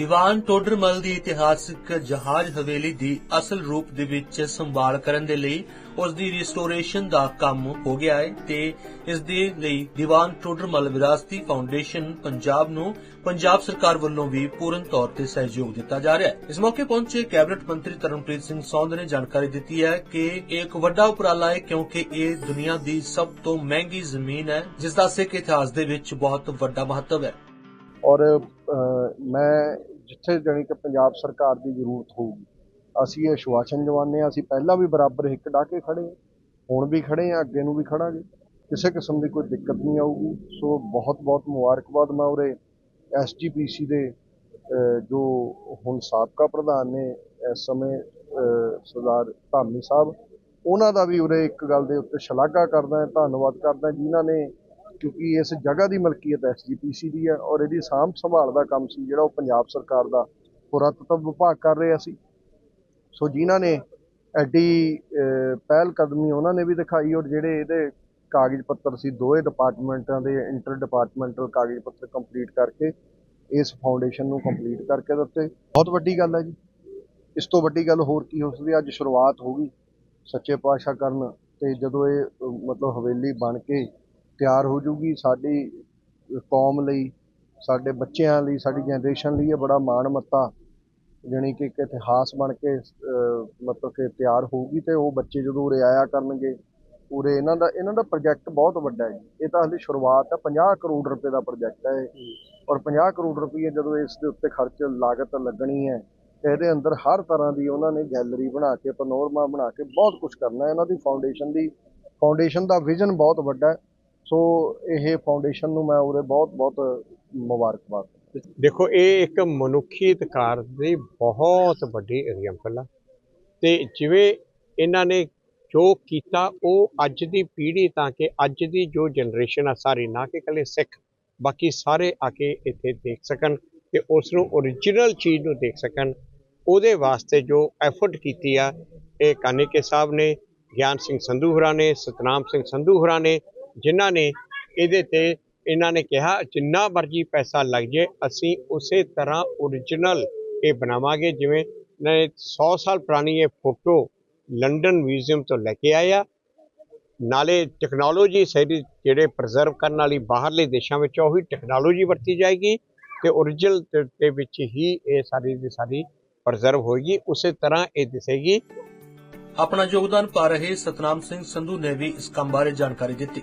ਦੀਵਾਨ ਟੋਡਰਮਲ ਦੀ ਇਤਿਹਾਸਕ ਜਹਾਜ਼ ਹਵੇਲੀ ਦੀ ਅਸਲ ਰੂਪ ਦੇ ਵਿੱਚ ਸੰਭਾਲ ਕਰਨ ਦੇ ਲਈ ਉਸ ਦੀ ਰਿਸਟੋਰੇਸ਼ਨ ਦਾ ਕੰਮ ਹੋ ਗਿਆ ਹੈ ਤੇ ਇਸ ਦੇ ਲਈ ਦੀਵਾਨ ਟੋਡਰਮਲ ਵਿਰਾਸਤੀ ਫਾਊਂਡੇਸ਼ਨ ਪੰਜਾਬ ਨੂੰ ਪੰਜਾਬ ਸਰਕਾਰ ਵੱਲੋਂ ਵੀ ਪੂਰਨ ਤੌਰ ਤੇ ਸਹਿਯੋਗ ਦਿੱਤਾ ਜਾ ਰਿਹਾ ਹੈ। ਇਸ ਮੌਕੇ ਪਹੁੰਚੇ ਕੈਬਨਿਟ ਮੰਤਰੀ ਤਰਨਪ੍ਰੀਤ ਸਿੰਘ ਸੌਂਦ ਨੇ ਜਾਣਕਾਰੀ ਦਿੱਤੀ ਹੈ ਕਿ ਇਹ ਇੱਕ ਵੱਡਾ ਉਪਰਾਲਾ ਹੈ ਕਿਉਂਕਿ ਇਹ ਦੁਨੀਆ ਦੀ ਸਭ ਤੋਂ ਮਹਿੰਗੀ ਜ਼ਮੀਨ ਹੈ ਜਿਸ ਦਾ ਸਿੱਖ ਇਤਿਹਾਸ ਦੇ ਵਿੱਚ ਬਹੁਤ ਵੱਡਾ ਮਹੱਤਵ ਹੈ। ਔਰ ਮੈਂ ਜਿੱਥੇ ਜਾਣੀ ਕਿ ਪੰਜਾਬ ਸਰਕਾਰ ਦੀ ਜ਼ਰੂਰਤ ਹੋਊਗੀ, ਅਸੀਂ ਇਹ ਸ਼ਵਾਸ਼ਨ ਜਵਾਨੇ ਹਾਂ, ਅਸੀਂ ਪਹਿਲਾਂ ਵੀ ਬਰਾਬਰ ਹਿੱਕ ਡਾ ਕੇ ਖੜੇ ਹੁਣ ਵੀ ਖੜੇ ਹਾਂ, ਅੱਗੇ ਨੂੰ ਵੀ ਖੜਾਂਗੇ, ਕਿਸੇ ਕਿਸਮ ਦੀ ਕੋਈ ਦਿੱਕਤ ਨਹੀਂ ਆਊਗੀ, ਸੋ ਬਹੁਤ ਬਹੁਤ ਮੁਬਾਰਕਬਾਦ ਮੈਂ ਉਰੇ ਐਸਜੀਪੀਸੀ ਦੇ ਜੋ ਹੁਣ ਸਾਬਕਾ ਪ੍ਰਧਾਨ ਨੇ ਇਸ ਸਮੇਂ ਸਰਦਾਰ ਧਾਮੀ ਸਾਹਿਬ, ਉਹਨਾਂ ਦਾ ਵੀ ਉਰੇ ਇੱਕ ਗੱਲ ਦੇ ਉੱਤੇ ਸ਼ਲਾਘਾ ਕਰਦਾ ਧੰਨਵਾਦ ਕਰਦਾ ਜਿਨ੍ਹਾਂ ਨੇ ਕਿਉਂਕਿ ਇਸ ਜਗ੍ਹਾ ਦੀ ਮਲਕੀਅਤ ਐਸਜੀਪੀਸੀ ਦੀ ਹੈ ਔਰ ਇਹਦੀ ਸਾਂਭ ਸੰਭਾਲ ਦਾ ਕੰਮ ਸੀ ਜਿਹੜਾ ਉਹ ਪੰਜਾਬ ਸਰਕਾਰ ਦਾ ਪੁਰਾਤਤਵ ਵਿਭਾਗ ਕਰ ਰਿਹਾ ਸੀ। ਸੋ ਜਿਨ੍ਹਾਂ ਨੇ ਐਡੀ ਅਹ, ਪਹਿਲ ਕਦਮੀ ਉਹਨਾਂ ਨੇ ਵੀ ਦਿਖਾਈ ਔਰ ਜਿਹੜੇ ਇਹਦੇ ਕਾਗਜ਼ ਪੱਤਰ ਸੀ ਦੋਵੇਂ ਡਿਪਾਰਟਮੈਂਟਾਂ ਦੇ ਇੰਟਰ ਡਿਪਾਰਟਮੈਂਟਲ ਕਾਗਜ਼ ਪੱਤਰ ਕੰਪਲੀਟ ਕਰਕੇ ਇਸ ਫਾਊਂਡੇਸ਼ਨ ਨੂੰ ਕੰਪਲੀਟ ਕਰਕੇ ਦਿੱਤੇ। ਬਹੁਤ ਵੱਡੀ ਗੱਲ ਹੈ ਜੀ। ਇਸ ਤੋਂ ਵੱਡੀ ਗੱਲ ਹੋਰ ਕੀ ਹੋ ਸਕਦੀ ਅੱਜ ਸ਼ੁਰੂਆਤ ਹੋ ਗਈ ਸੱਚੇ ਪਾਤਸ਼ਾਹ ਕਰਨ ਤੇ ਜਦੋਂ ਇਹ ਮਤਲਬ ਹਵੇਲੀ ਬਣ ਕੇ ਤਿਆਰ ਹੋ ਜੂਗੀ। ਸਾਡੀ ਕੌਮ ਲਈ, ਸਾਡੇ ਬੱਚਿਆਂ ਲਈ, ਸਾਡੀ ਜਨਰੇਸ਼ਨ ਲਈ ਇਹ ਬੜਾ ਮਾਣ ਮੱਤਾ, ਜਾਣੀ ਕਿ ਇੱਕ ਇਤਿਹਾਸ ਬਣ ਕੇ ਮਤਲਬ ਕਿ ਤਿਆਰ ਹੋਊਗੀ ਤੇ ਉਹ ਬੱਚੇ ਜਦੋਂ ਉਰੇ ਆਇਆ ਕਰਨਗੇ, ਉਰੇ ਇਹਨਾਂ ਦਾ ਇਹਨਾਂ ਦਾ ਪ੍ਰੋਜੈਕਟ ਬਹੁਤ ਵੱਡਾ ਹੈ। ਇਹ ਤਾਂ ਹਲੇ ਸ਼ੁਰੂਆਤ ਹੈ 50 ਕਰੋੜ ਰੁਪਏ ਦਾ ਪ੍ਰੋਜੈਕਟ ਹੈ ਇਹ। ਔਰ 50 ਕਰੋੜ ਰੁਪਏ ਜਦੋਂ ਇਸ ਦੇ ਉੱਤੇ ਖਰਚ ਲਾਗਤ ਲੱਗਣੀ ਹੈ, ਤੇ ਇਹਦੇ ਅੰਦਰ ਹਰ ਤਰ੍ਹਾਂ ਦੀ ਉਹਨਾਂ ਨੇ ਗੈਲਰੀ ਬਣਾ ਕੇ ਪਨੋਰਮਾ ਬਣਾ ਕੇ ਬਹੁਤ ਕੁਝ ਕਰਨਾ ਹੈ। ਇਹਨਾਂ ਦੀ ਫਾਊਂਡੇਸ਼ਨ ਦੀ ਫਾਊਂਡੇਸ਼ਨ ਦਾ ਵਿਜ਼ਨ ਬਹੁਤ ਵੱਡਾ ਹੈ। ਸੋ ਇਹ ਫਾਊਂਡੇਸ਼ਨ ਨੂੰ ਮੈਂ ਉਰੇ ਬਹੁਤ ਬਹੁਤ ਮੁਬਾਰਕਬਾਦ ਦੇਖੋ, ਇਹ ਇੱਕ ਮਨੁੱਖੀ ਅਧਿਕਾਰ ਦੀ ਬਹੁਤ ਵੱਡੀ ਐਗਜ਼ਾਮਪਲ ਆ। ਤੇ ਜਿਵੇਂ ਇਹਨਾਂ ਨੇ ਜੋ ਕੀਤਾ, ਉਹ ਅੱਜ ਦੀ ਪੀੜ੍ਹੀ ਤਾਂ ਕਿ ਅੱਜ ਦੀ ਜੋ ਜਨਰੇਸ਼ਨ ਆ, ਸਾਰੀ ਨਾ ਕਿ ਇਕੱਲੇ ਸਿੱਖ, ਬਾਕੀ ਸਾਰੇ ਆ ਕੇ ਇੱਥੇ ਦੇਖ ਸਕਣ ਤੇ ਉਸ ਨੂੰ ਓਰੀਜਨਲ ਚੀਜ਼ ਨੂੰ ਦੇਖ ਸਕਣ। ਉਹਦੇ ਵਾਸਤੇ ਜੋ ਐਫਰਟ ਕੀਤੀ ਆ, ਇਹ ਕਾਨੇਕੇ ਸਾਹਿਬ ਨੇ, ਗਿਆਨ ਸਿੰਘ ਸੰਧੂ ਹੋਰਾਂ ਨੇ, ਸਤਨਾਮ ਸਿੰਘ ਸੰਧੂ ਹੋਰਾਂ ਨੇ ਜਿਨ੍ਹਾਂ ਨੇ ਇਹਦੇ ਤੇ ਇਹਨਾਂ ਨੇ ਕਿਹਾ, ਜਿੰਨਾ ਮਰਜ਼ੀ ਪੈਸਾ ਲੱਗ ਜੇ, ਅਸੀਂ ਉਸੇ ਤਰ੍ਹਾਂ ਓਰੀਜਨਲ ਇਹ ਬਣਾਵਾਂਗੇ। ਜਿਵੇਂ ਨੇ 100 ਸਾਲ ਪੁਰਾਣੀ ਇਹ ਫੋਟੋ ਲੰਡਨ ਮਿਊਜ਼ੀਅਮ ਤੋਂ ਲੈ ਕੇ ਆਇਆ। ਨਾਲੇ ਟੈਕਨੋਲੋਜੀ ਸਾਡੀ ਜਿਹੜੇ ਪ੍ਰੀਜ਼ਰਵ ਕਰਨ ਵਾਲੀ ਬਾਹਰਲੇ ਦੇਸ਼ਾਂ ਵਿੱਚ ਉਹੀ ਟੈਕਨੋਲੋਜੀ ਵਰਤੀ ਜਾਏਗੀ ਤੇ ਓਰੀਜਨਲ ਦੇ ਵਿੱਚ ਹੀ ਇਹ ਸਾਰੀ ਦੀ ਸਾਰੀ ਪ੍ਰੀਜ਼ਰਵ ਹੋਏਗੀ, ਉਸੇ ਤਰ੍ਹਾਂ ਇਹ ਦਿਸੇਗੀ। ਆਪਣਾ ਯੋਗਦਾਨ ਪਾ ਰਹੇ ਸਤਨਾਮ ਸਿੰਘ ਸੰਧੂ ਨੇ ਵੀ ਇਸ ਕੰਮ ਬਾਰੇ ਜਾਣਕਾਰੀ ਦਿੱਤੀ।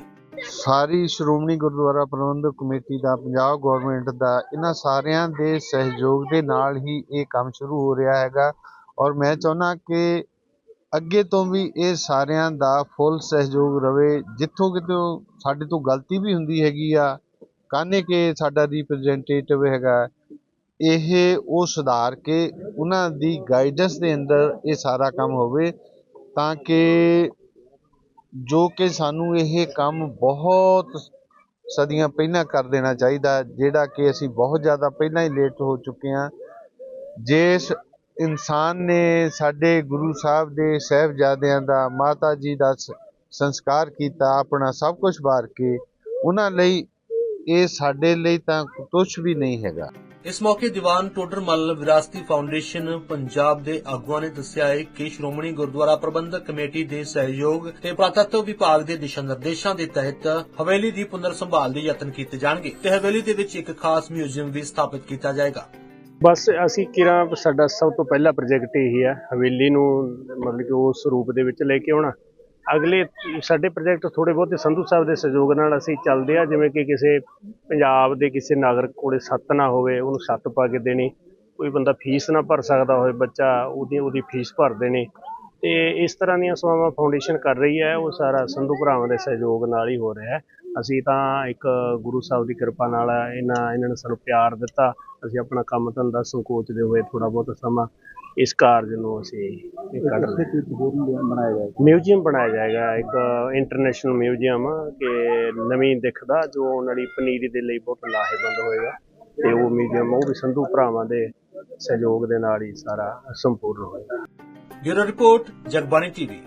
ਸਾਰੀ ਸ਼੍ਰੋਮਣੀ ਗੁਰਦੁਆਰਾ ਪ੍ਰਬੰਧਕ ਕਮੇਟੀ ਦਾ, ਪੰਜਾਬ ਗਵਰਨਮੈਂਟ ਦਾ, ਇਹਨਾਂ ਸਾਰਿਆਂ ਦੇ ਸਹਿਯੋਗ ਦੇ ਨਾਲ ਹੀ ਇਹ ਕੰਮ ਸ਼ੁਰੂ ਹੋ ਰਿਹਾ ਹੈਗਾ। ਔਰ ਮੈਂ ਚਾਹੁੰਦਾ ਕਿ ਅੱਗੇ ਤੋਂ ਵੀ ਇਹ ਸਾਰਿਆਂ ਦਾ ਫੁੱਲ ਸਹਿਯੋਗ ਰਵੇ। ਜਿੱਥੋਂ ਕਿਤੋਂ ਸਾਡੇ ਤੋਂ ਗਲਤੀ ਵੀ ਹੁੰਦੀ ਹੈਗੀ ਆ, ਕਾਹਨੇ ਕਿ ਸਾਡਾ ਰਿਪਰੈਜ਼ੈਂਟੇਟਿਵ ਹੈਗਾ, ਇਹ ਉਹ ਸੁਧਾਰ ਕੇ ਉਹਨਾਂ ਦੀ ਗਾਈਡੈਂਸ ਦੇ ਅੰਦਰ ਇਹ ਸਾਰਾ ਕੰਮ ਹੋਵੇ, ਤਾਂ ਕਿ ਜੋ ਕਿ ਸਾਨੂੰ ਇਹ ਕੰਮ ਬਹੁਤ ਸਦੀਆਂ ਪਹਿਲਾਂ ਕਰ ਦੇਣਾ ਚਾਹੀਦਾ, ਜਿਹੜਾ ਕਿ ਅਸੀਂ ਬਹੁਤ ਜ਼ਿਆਦਾ ਪਹਿਲਾਂ ਹੀ ਲੇਟ ਹੋ ਚੁੱਕੇ ਹਾਂ। ਜਿਸ ਇਨਸਾਨ ਨੇ ਸਾਡੇ ਗੁਰੂ ਸਾਹਿਬ ਦੇ ਸਾਹਿਬਜ਼ਾਦਿਆਂ ਦਾ, ਮਾਤਾ ਜੀ ਦਾ ਸ- ਸੰਸਕਾਰ ਕੀਤਾ, ਆਪਣਾ ਸਭ ਕੁਝ ਵਾਰ ਕੇ, ਉਹਨਾਂ ਲਈ ਇਹ ਸਾਡੇ ਲਈ ਤਾਂ ਕੁਝ ਵੀ ਨਹੀਂ ਹੈਗਾ। ਇਸ ਮੌਕੇ ਦੀਵਾਨ ਟੋਡਰਮਲ ਵਿਰਾਸਤੀ ਫਾਊਂਡੇਸ਼ਨ ਪੰਜਾਬ ਦੇ ਆਗੂਆਂ ਨੇ ਦੱਸਿਆ ਹੈ ਕਿ ਸ਼੍ਰੋਮਣੀ ਗੁਰਦੁਆਰਾ ਪ੍ਰਬੰਧਕ ਕਮੇਟੀ ਦੇ ਸਹਿਯੋਗ ਤੇ ਪੁਰਾਤੱਤਵ ਵਿਭਾਗ ਦੇ ਦਿਸ਼ਾ ਨਿਰਦੇਸ਼ਾਂ ਦੇ ਤਹਿਤ ਹਵੇਲੀ ਦੀ ਪੁਨਰ ਸੰਭਾਲ ਦੇ ਯਤਨ ਕੀਤੇ ਜਾਣਗੇ ਤੇ ਹਵੇਲੀ ਦੇ ਵਿੱਚ ਇੱਕ ਖਾਸ ਮਿਊਜ਼ੀਅਮ ਵੀ ਸਥਾਪਿਤ ਕੀਤਾ ਜਾਏਗਾ। ਬਸ ਅਸੀਂ ਕਿਰਾ ਸਾਡਾ ਸਭ ਤੋਂ ਪਹਿਲਾ ਪ੍ਰੋਜੈਕਟ ਇਹ ਹੈ, ਹਵੇਲੀ ਨੂੰ ਮਤਲਬ ਕਿ ਉਸ ਰੂਪ ਦੇ ਵਿੱਚ ਲੈ ਕੇ ਆਉਣਾ। ਅਗਲੇ ਸਾਡੇ ਪ੍ਰੋਜੈਕਟ ਥੋੜੇ ਬਹੁਤੇ ਸੰਧੂ ਸਾਹਿਬ ਦੇ ਸਹਿਯੋਗ ਨਾਲ ਅਸੀਂ ਚੱਲਦੇ ਆ ਜਿਵੇਂ ਕਿ ਕਿਸੇ ਪੰਜਾਬ ਦੇ ਕਿਸੇ ਨਾਗਰਿਕ ਕੋਲੇ ਸੱਤ ਨਾ ਹੋਵੇ, ਉਹਨੂੰ ਸੱਤ ਪਾ ਕੇ ਦੇਣੀ। ਕੋਈ ਬੰਦਾ ਫੀਸ ਨਾ ਭਰ ਸਕਦਾ ਹੋਵੇ, ਬੱਚਾ ਉਹਦੀ ਉਹਦੀ ਫੀਸ ਭਰ ਦੇਣੀ। ਤੇ ਇਸ ਤਰ੍ਹਾਂ ਦੀਆਂ ਸੇਵਾਵਾਂ ਫਾਊਂਡੇਸ਼ਨ ਕਰ ਰਹੀ ਹੈ, ਉਹ ਸਾਰਾ ਸੰਧੂ ਭਰਾਵਾਂ ਦੇ ਸਹਿਯੋਗ ਨਾਲ ਹੀ ਹੋ ਰਿਹਾ ਹੈ। ਅਸੀਂ ਤਾਂ ਇੱਕ ਗੁਰੂ ਸਾਹਿਬ ਦੀ ਕਿਰਪਾ ਨਾਲ ਇਹਨਾਂ ਇਹਨਾਂ ਨੇ ਸਾਨੂੰ ਪਿਆਰ ਦਿੱਤਾ। ਅਸੀਂ ਆਪਣਾ ਕੰਮ ਧੰਦਾ ਸੰਕੋਚਦੇ ਹੋਏ ਥੋੜਾ ਬਹੁਤ ਸਮਾਂ ਇਸ ਕਾਰਜ ਨੂੰ ਅਸੀਂ ਕੱਢ ਰਹੇ ਮਿਊਜ਼ੀਅਮ ਬਣਾਇਆ ਜਾਏਗਾ, ਇੱਕ ਇੰਟਰਨੈਸ਼ਨਲ ਮਿਊਜ਼ੀਅਮ ਕਿ ਨਵੀਂ ਦਿੱਖਦਾ, ਜੋ ਉਹਨਾਂ ਵਾਲੀ ਪਨੀਰੀ ਦੇ ਲਈ ਬਹੁਤ ਲਾਹੇਵੰਦ ਹੋਏਗਾ ਤੇ ਉਹ ਮਿਊਜ਼ੀਅਮ, ਉਹ ਵੀ ਸੰਧੂ ਭਰਾਵਾਂ ਦੇ ਸਹਿਯੋਗ ਦੇ ਨਾਲ ਹੀ ਸਾਰਾ ਸੰਪੂਰਨ ਹੋਏਗਾ। Bureau report, Jagbani TV.